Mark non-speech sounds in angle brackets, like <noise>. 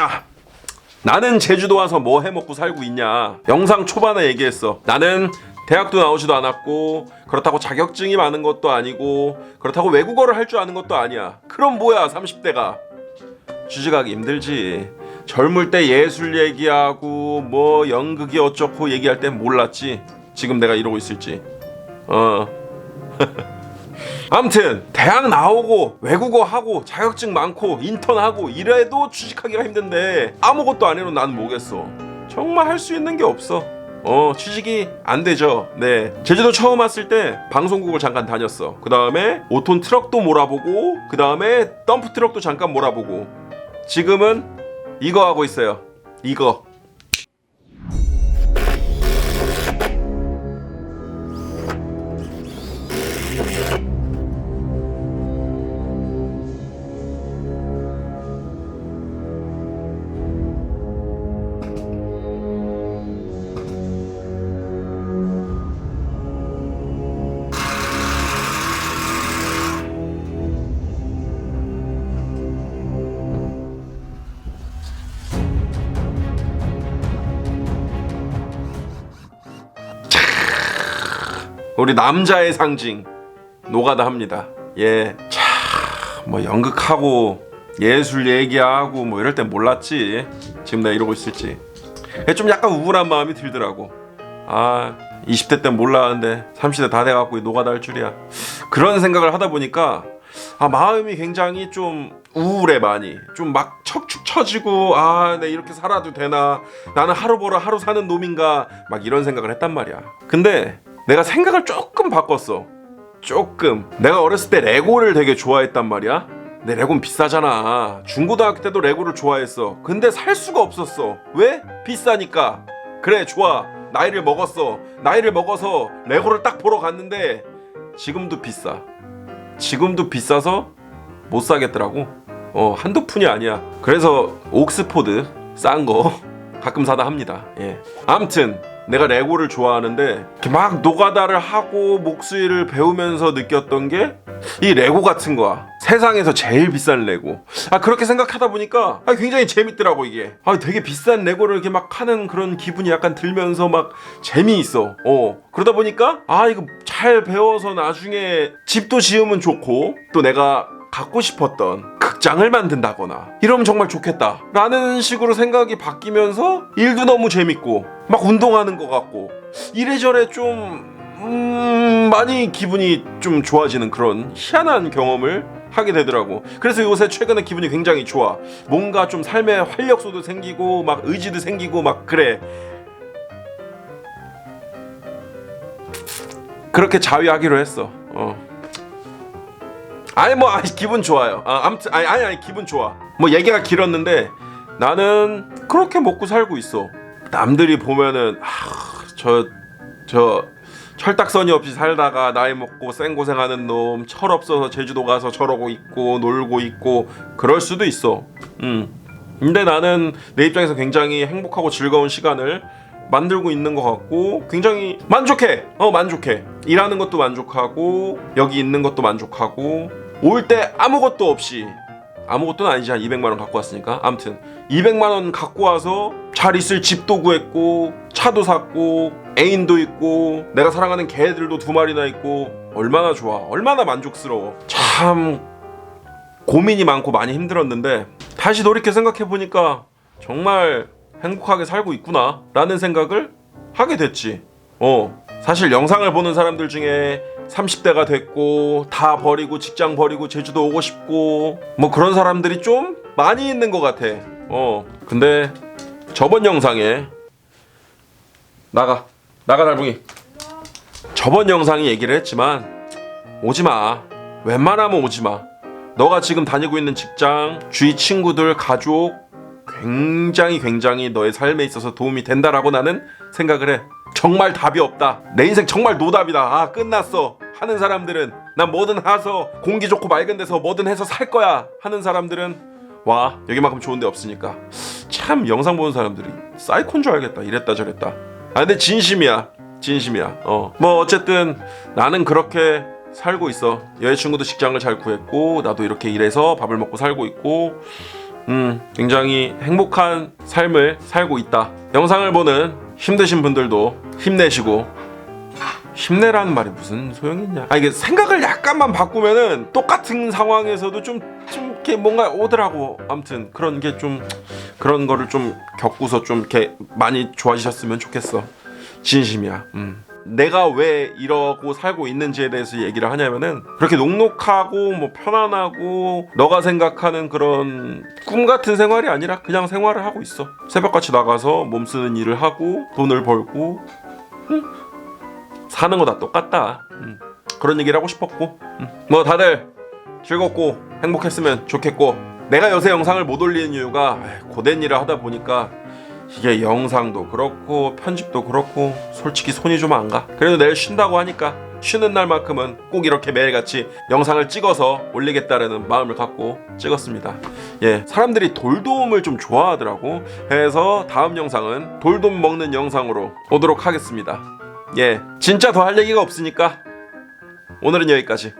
자, 나는 제주도 와서 뭐 해먹고 살고 있냐? 영상 초반에 얘기했어. 나는 대학도 나오지도 않았고 그렇다고 자격증이 많은 것도 아니고 그렇다고 외국어를 할 줄 아는 것도 아니야. 그럼 뭐야 30대가 취직하기 힘들지. 젊을 때 예술 얘기하고 뭐 연극이 어쩌고 얘기할 땐 몰랐지. 지금 내가 이러고 있을지. 어. <laughs> 암튼 대학 나오고 외국어 하고 자격증 많고 인턴 하고 이래도 취직하기가 힘든데 아무것도 안 해도 나는 뭐겠어. 정말 할 수 있는 게 없어. 어 취직이 안 되죠. 네 제주도 처음 왔을 때 방송국을 잠깐 다녔어. 그 다음에 5톤 트럭도 몰아보고 그 다음에 덤프 트럭도 잠깐 몰아보고 지금은 이거 하고 있어요. 이거. 우리 남자의 상징 노가다 합니다. 예. 차, 뭐 연극하고 예술 얘기하고 뭐 이럴 땐 몰랐지. 지금 내가 이러고 있을지. 좀 약간 우울한 마음이 들더라고. 아, 20대 땐 몰랐는데 30대 다 돼갖고 이 노가다 할 줄이야. 그런 생각을 하다 보니까 아, 마음이 굉장히 좀 우울해 많이. 좀 막 척축 처지고 아, 내 이렇게 살아도 되나? 나는 하루 벌어 하루 사는 놈인가? 막 이런 생각을 했단 말이야. 근데 내가 생각을 조금 바꿨어. 조금. 내가 어렸을 때 레고를 되게 좋아했단 말이야. 근데 레고는 비싸잖아. 중고등학교 때도 레고를 좋아했어. 근데 살 수가 없었어. 왜? 비싸니까. 그래, 좋아. 나이를 먹었어. 나이를 먹어서 레고를 딱 보러 갔는데 지금도 비싸. 지금도 비싸서 못 사겠더라고. 어, 한두 푼이 아니야. 그래서 옥스포드 싼 거 <laughs> 가끔 사다 합니다. 예. 암튼 내가 레고를 좋아하는데 막 노가다를 하고 목수일을 배우면서 느꼈던 게 이 레고 같은 거야. 세상에서 제일 비싼 레고. 아 그렇게 생각하다 보니까 아, 굉장히 재밌더라고 이게. 아 되게 비싼 레고를 이렇게 막 하는 그런 기분이 약간 들면서 막 재미있어. 어 그러다 보니까 아 이거 잘 배워서 나중에 집도 지으면 좋고 또 내가 갖고 싶었던 극장을 만든다거나 이러면 정말 좋겠다 라는 식으로 생각이 바뀌면서 일도 너무 재밌고 막 운동하는 것 같고 이래저래 좀 음, 많이 기분이 좀 좋아지는 그런 희한한 경험을 하게 되더라고. 그래서 요새 최근에 기분이 굉장히 좋아. 뭔가 좀 삶에 활력소도 생기고 막 의지도 생기고 막 그래. 그렇게 자위하기로 했어. 어. 아니 뭐 아니, 기분 좋아요. 아, 아무튼 아니 아니 아니 기분 좋아. 뭐 얘기가 길었는데 나는 그렇게 먹고 살고 있어. 남들이 보면은 저저 철딱서니 없이 살다가 나이 먹고 쌩고생하는 놈 철없어서 제주도 가서 저러고 있고 놀고 있고 그럴 수도 있어. 음. 근데 나는 내 입장에서 굉장히 행복하고 즐거운 시간을 만들고 있는 것 같고 굉장히 만족해. 어 만족해. 일하는 것도 만족하고 여기 있는 것도 만족하고 올 때 아무것도 없이 아무것도는 아니지 한 200만 원 갖고 왔으니까. 아무튼 200만 원 갖고 와서 잘 있을 집도 구했고 차도 샀고 애인도 있고 내가 사랑하는 개들도 두 마리나 있고 얼마나 좋아. 얼마나 만족스러워. 참 고민이 많고 많이 힘들었는데 다시 돌이켜 생각해 보니까 정말 행복하게 살고 있구나 라는 생각을 하게 됐지. 어 사실 영상을 보는 사람들 중에 30대가 됐고 다 버리고 직장 버리고 제주도 오고 싶고 뭐 그런 사람들이 좀 많이 있는 것 같아. 어 근데 저번 영상에 나가 나가 달붕이. 저번 영상이 얘기를 했지만 오지 마. 웬만하면 오지 마. 너가 지금 다니고 있는 직장 주위 친구들 가족 굉장히 굉장히 너의 삶에 있어서 도움이 된다라고 나는 생각을 해. 정말 답이 없다. 내 인생 정말 노답이다. 아 끝났어. 하는 사람들은 난 뭐든 해서 공기 좋고 맑은 데서 뭐든 해서 살 거야. 하는 사람들은 와 여기만큼 좋은 데 없으니까 참 영상 보는 사람들이 사이콘 줄 알겠다. 이랬다 저랬다. 아 근데 진심이야. 진심이야. 어. 뭐 어쨌든 나는 그렇게 살고 있어. 여자친구도 직장을 잘 구했고 나도 이렇게 일해서 밥을 먹고 살고 있고 음, 굉장히 행복한 삶을 살고 있다. 영상을 보는 힘드신 분들도 힘내시고 힘내라는 말이 무슨 소용이 있냐? 아 이게 생각을 약간만 바꾸면은 똑같은 상황에서도 좀 좀 이렇게 뭔가 오더라고. 아무튼 그런 게 좀 그런 거를 좀 겪고서 좀 이렇게 많이 좋아지셨으면 좋겠어. 진심이야. 음. 내가 왜 이러고 살고 있는지에 대해서 얘기를 하냐면은 그렇게 녹록하고 뭐 편안하고 너가 생각하는 그런 꿈 같은 생활이 아니라 그냥 생활을 하고 있어. 새벽같이 나가서 몸 쓰는 일을 하고 돈을 벌고 음. 사는 거 다 똑같다. 음. 그런 얘기를 하고 싶었고 음. 뭐 다들 즐겁고 행복했으면 좋겠고 내가 요새 영상을 못 올리는 이유가 고된 일을 하다 보니까 이게 영상도 그렇고 편집도 그렇고 솔직히 손이 좀 안 가. 그래도 내일 쉰다고 하니까 쉬는 날만큼은 꼭 이렇게 매일같이 영상을 찍어서 올리겠다라는 마음을 갖고 찍었습니다. 예, 사람들이 돌돔을 좀 좋아하더라고. 그래서 다음 영상은 돌돔 먹는 영상으로 오도록 하겠습니다. 예, 진짜 더 할 얘기가 없으니까 오늘은 여기까지.